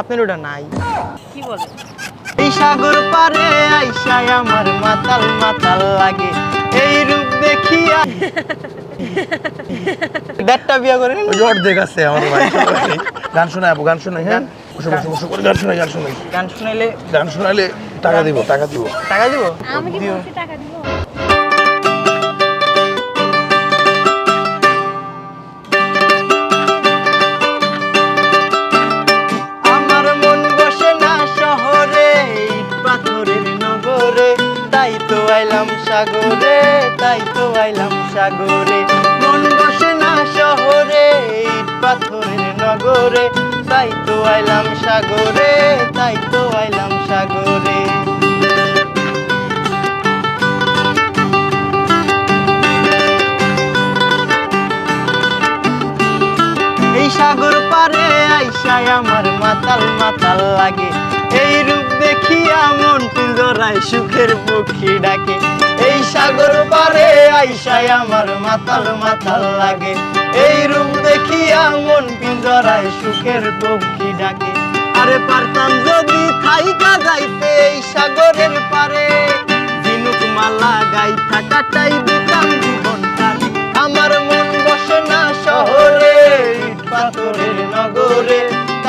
আপনার ওটা নাই। কি বলে? এই সাগর পারে আইসায় আমার মাতাল মাতাল লাগে। এই রূপ দেখিয়া দেড়টা বিয়া অর্ধেক আছে আমার ভাই গান শোনায় আপু গান শোনাই হ্যাঁ? বসে বসে বসে করে গান শোনাই গান শোনাই। গান শুনাইলে গান শোনাইলে টাকা দিব টাকা দিব। টাকা দিব? আমি কি টাকা দিব। তাই তো আইলাম সাগরে, তাই তো আইলাম সাগরে। মন বসে না শহরে পাথরের নগরে। তাই তো আইলাম সাগরে, তাই তো আইলাম সাগরে। এই সাগর পারে আইসায় আমার মাতাল মাতাল লাগে। দেখিয়া মন পিঞ্জরায় সুখের পক্ষী ডাকে। এই সাগর পারে আইসায় আমার মাতাল মাতাল লাগে। এই রূপ দেখিয়া মন পিঞ্জরায় সুখের পক্ষী ডাকে। আরে পারতাম যদি থাইকা যাইতে এই সাগরের পারে। ঝিনুক মালা গাই থাকাটাই দিতাম জীবনটারে। আমার মন বসে না শহরে নগরে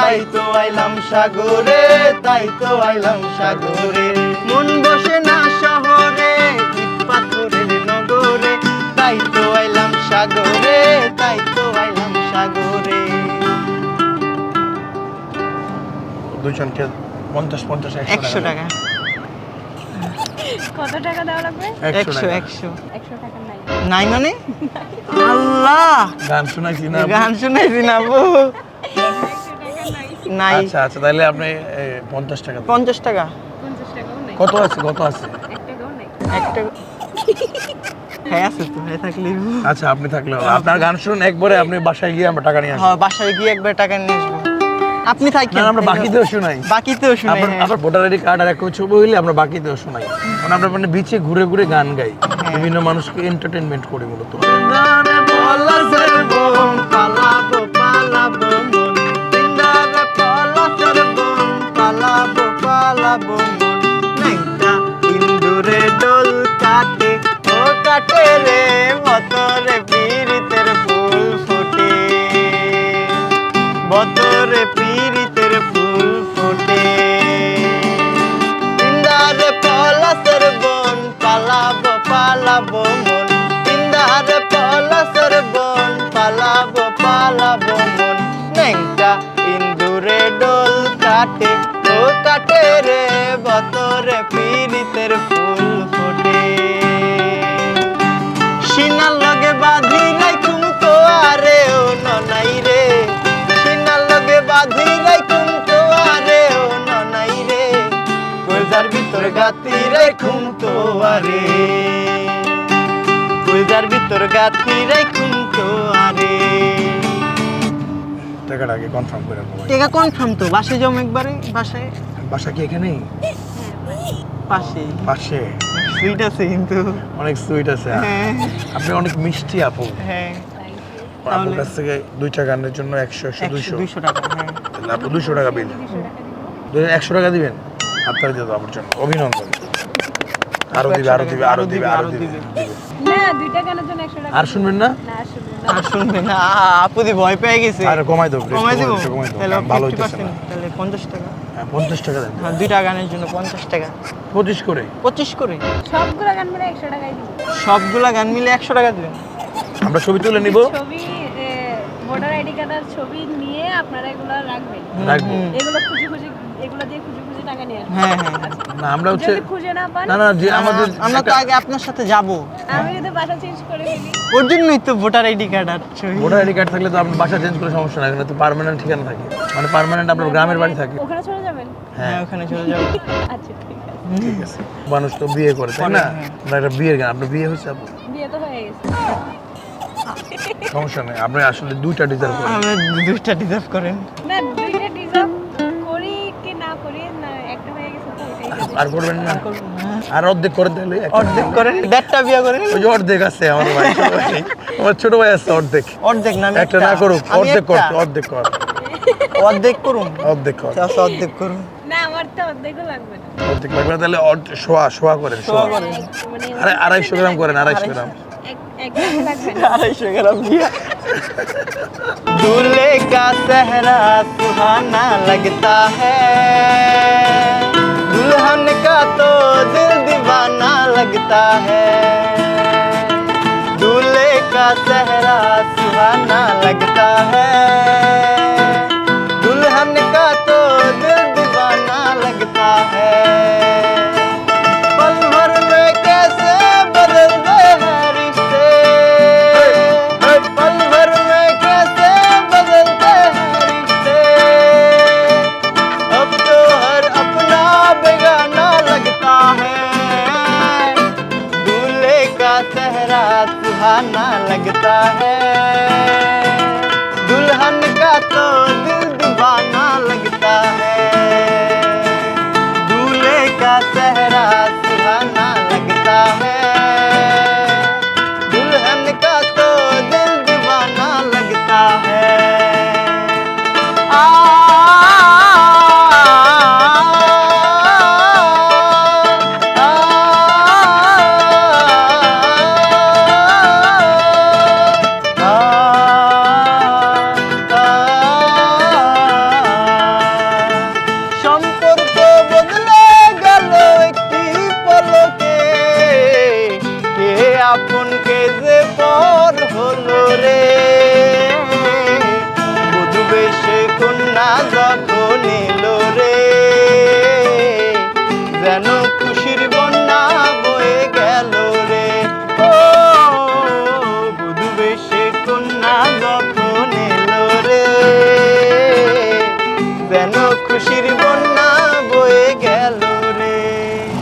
তাই তো আইলাম সাগরে তাই তো আইলাম সাগরে। মন বসে না শহরে পাথরের নগরে। তাই তো আইলাম সাগরে তাই তো আইলাম সাগরে। দুইজনকে পঞ্চাশ পঞ্চাশ একশো টাকা। কত টাকা দেওয়া লাগবে? একশো টাকা। একশো। একশো টাকা নাই। নাই মানে? আল্লাহ! গান শোনাইছি না। গান শুনেছি না বউ। নাই। আচ্ছা আচ্ছা তাহলে আপনি এ, পঞ্চাশ টাকা দিন। পঞ্চাশ টাকা। পঞ্চাশ টাকাও নাই। কত আছে কত আছে? টাকাও নাই। একটা হ্যাঁ আছে তো হ্যাঁ থাকলে আচ্ছা আপনি থাকলে আপনার গান শুনুন একবারে আপনি বাসায় গিয়ে আমরা টাকা নিয়ে আসব। হ্যাঁ বাসায় গিয়ে একবার টাকা নিয়ে আসব। আপনি থাকেন না, আমরা বাকিতেও শোনাই। বাকিতেও শুনে আপনার আপনার ভোটার আইডি কার্ড আর একটা ছবি হইলে আমরা বাকিতেও শোনাই। মানে আমরা মানে বিচে ঘুরে ঘুরে গান গাই। বিভিন্ন মানুষকে এন্টারটেনমেন্ট করি মূলত। sabon গাতি রাইকুম তো আরে কইজার ভিতর গাতি রাইকুম তো আরে টাকাটা আগে কনফার্ম করে ভাই। টেকা কনফার্ম তো বাসে যাও একবারে বাসায় বাসা কি এখানেই? পাশে। পাশে? সুইট আছে কিন্তু। অনেক সুইট আছে হ্যাঁ। আপনি অনেক মিষ্টি আপু। হ্যাঁ। আপুর কাছ থেকে দুইটা গানের জন্য একশো একশো দুইশো। দুইশো টাকা হ্যাঁ। আপু দুইশো টাকা বিল। দুশো টাকা দিব একশো টাকা দিবেন? আপনার দিয়ে আমার জন্য অভিনন্দন। আরও দিবে আরও দিবে আরও দিবে আরও দিবে না দুইটা গানের জন্য একশো টাকা আর শুনবেন না? না শুনবেন না। আর শুনবে না আপুদি ভয় পেয়ে গেছে। আরে কমাই দেবো কমাই দিব? কমাই তাহলে ভালো না। তাহলে পঞ্চাশ টাকা। হ্যাঁ, পঞ্চাশ টাকা দেন। হ্যাঁ দুইটা গানের জন্য পঞ্চাশ টাকা। পঁচিশ করে? পঁচিশ করে? সবগুলো গান মিলে একশো টাকাই দিব। সবগুলা গান মিলে একশো টাকা দিবেন। আমরা ছবি তুলে নিব। ছবি ভোটার আইডি কার্ড আর ছবি নিয়ে আপনারা এগুলো রাখবেন। রাখব। হুম। এগুলো খুঁজে খুঁজে এগুলো দিয়ে খুঁজে খুঁজে টাকা নিয়ে আসবেন হ্যাঁ হ্যাঁ না আমরা হচ্ছে যদি খুঁজে না পান না না যে আমাদের আমরা তো আগে আপনার সাথে যাব। আমি যদি বাসা চেঞ্জ করে ফেলি। ওর জন্যই তো voter ID card voter ID card থাকলে তো বাসা চেঞ্জ করে সমস্যা নাই কিন্তু পার্মানেন্ট ঠিকানা থাকে। মানে পার্মানেন্ট আপনার গ্রামের বাড়ি থাকে। ওখানে চলে যাবেন? হ্যাঁ হ্যাঁ। ওখানে চলে যাব। আচ্ছা ঠিক আছে। মানুষ তো বিয়ে করে তাই না? হ্যাঁ। একটা বিয়ের গান আপনার বিয়ে হয়েছে আপু বিয়ে তো হয়ে গেছে। সমস্যা নেই আপনি আসলে দুইটা ডিজার্ভ করেন। দুইটা ডিজার্ভ করেন। না দুইটা আর করবেন না হ্যাঁ। আর অর্ধেক করে দিলে একটা অর্ধেক করেন দেড়টা বিয়া করেন ওই যে অর্ধেক আছে আমার ভাই ছোট ভাই আমার ছোট ভাই আছে অর্ধেক অর্ধেক না আমি একটা না করুক আমি অর্ধেক একটা। করতে অর্ধেক কর অর্ধেক করুন অর্ধেক কর চাচা অর্ধেক করুন না আমার তো অর্ধেকও লাগবে না অর্ধেক লাগবে না, তাহলে অর্ধ- শোয়া শোয়া করেন শোয়া শোয়া করেন। এক- মানে আরে আড়াইশো গ্রাম করেন আড়াইশো গ্রাম এক এক গ্লাস লাগবে না अढ़ाई ग्राम दिया दूल्हे का सहरा सुहाना लगता है दुल्हन का तो दिल दीवाना लगता है। दूल्हे का चेहरा सुहाना लगता है। लगता है। दुल्हन का तो যখন এলো রে? যেন খুশির বন্যা বয়ে গেল রে। ও বধু কন্যা যখন এলো রে? যেন খুশির বন্যা বয়ে গেল রে।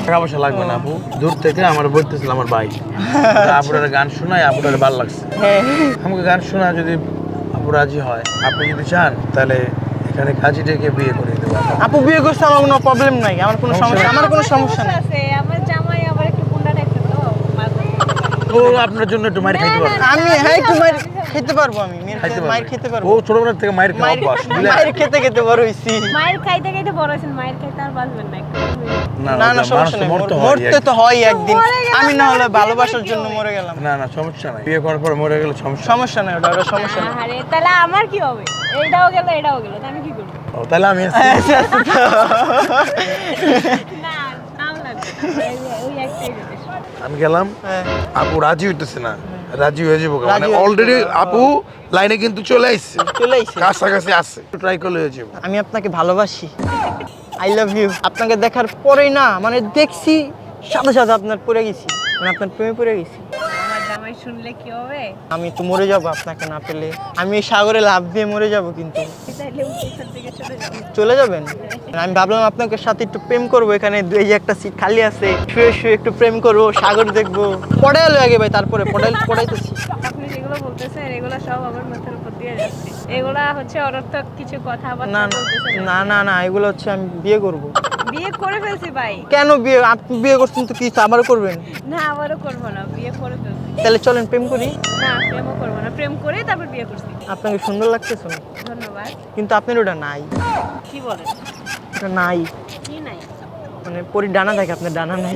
টাকা পয়সা লাগবে না আপু। দূর থেকে আমার বলতেছিল আমার ভাই। আপুর গান শোনায় আপুর ভালো লাগছে। হ্যাঁ। আমাকে গান শোনা যদি আপু রাজি হয় আপনি যদি চান তাহলে এখানে কাজী ডেকে বিয়ে করে দেবো আপু বিয়ে করতে আমার কোনো প্রবলেম নাই আমার কোনো সমস্যা আমার কোনো সমস্যা নাই। আছে আমার জামাই আবার একটু গুন্ডা টাইপের তো ও আপনার জন্য একটু মার খাইতে পারব। আমি হ্যাঁ একটু মায়ের খেতে পারব আমি মেয়ের খাইতে খেতে- পারব। ও ছোটবেলা থেকে মায়ের খাওয়া অভ্যাস মায়ের খেতে খেতে বড় হইছি। মায়ের খাইতে খাইতে বড় হইছেন মায়ের খাইতে আর বাসবেন না না না সমস্যা নেই। মরতে মর- মরতে তো হয় একদিন। আমি না হলে ভালোবাসার জন্য মরে গেলাম। না না সমস্যা নাই। বিয়ে করার পর মরে গেলে সমস্যা সমস্যা নেই ওটা সমস্যা নেই। আরে তাহলে আমার কি হবে? এইটাও গেল এটাও গেল আমি কি করব? ও, তাহলে আমি না। আমি গেলাম। হ্যাঁ। আপু রাজি হইতেছে না। রাজি হয়ে যাব মানে অলরেডি আপু লাইনে কিন্তু চলে আসছে চলে আসছে কাছাকাছি আসছে একটু ট্রাই করে হয়ে যাব। আমি আপনাকে ভালোবাসি। আই লাভ ইউ আপনাকে দেখার পরেই না মানে দেখছি সাথে সাথে আপনার পড়ে গেছি। মানে আপনার প্রেমে পড়ে গেছি। জামাই শুনলে কি হবে? আমি তো মরে যাব আপনাকে না পেলে। আমি এই সাগরে লাভ দিয়ে মরে যাব কিন্তু। তাইলে এখান থেকে চলে যাবে চলে যাবেন? আমি ভাবলাম আপনাকে সাথে একটু প্রেম করব। এখানে এই যে একটা সিট খালি আছে। শুয়ে শুয়ে একটু প্রেম করব সাগর দেখব। পড়াইলো আগে ভাই তারপরে পড়াই পড়াইতেছি। আপনি যেগুলো বলতেছেন এগুলো সব আমার মাথার উপর দিয়ে যাচ্ছে। এগুলা হচ্ছে অনর্থক কিছু না কথাবার্তা না, বলতেছেন। না না না এগুলো হচ্ছে আমি বিয়ে করব। বিয়ে করে ফেলছি ভাই। কেন বিয়ে? আপনি বিয়ে করছেন তো কি আবার করবেন? না আবারও করব না বিয়ে করে ফেলছি। তাহলে চলেন প্রেম করি। না প্রেমও করব না। প্রেম করে তারপর বিয়ে করছি। আপনাকে সুন্দর লাগতেছে না? ধন্যবাদ। কিন্তু আপনার ওটা নাই। কি বলেন? ওটা নাই। কি নাই? মানে পরি ডানা থাকে আপনার ডানা নাই।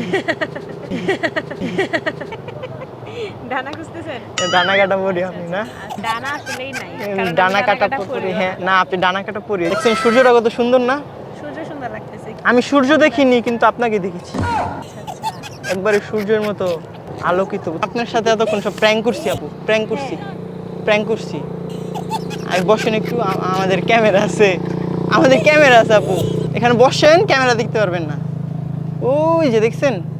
ডানা খুঁজতেছেন? ডানা কাটা পরি আপনি না? ডানা আসলেই নাই ডানা কাটা পরি। হ্যাঁ না আপনি ডানা কাটা পরি। দেখছেন সূর্যটা কত সুন্দর না? সূর্য সুন্দর লাগতেছে। আমি সূর্য দেখিনি কিন্তু আপনাকে দেখেছি। আচ্ছা আচ্ছা। একবারে সূর্যের মতো। আলোকিত। আপনার সাথে এতক্ষণ সব প্র্যাঙ্ক করছি আপু প্র্যাঙ্ক করছি প্র্যাঙ্ক করছি। আর বসেন একটু আমাদের ক্যামেরা আছে। আমাদের ক্যামেরা আছে আপু। এখানে বসেন, ক্যামেরা দেখতে পারবেন না। ওই যে দেখছেন?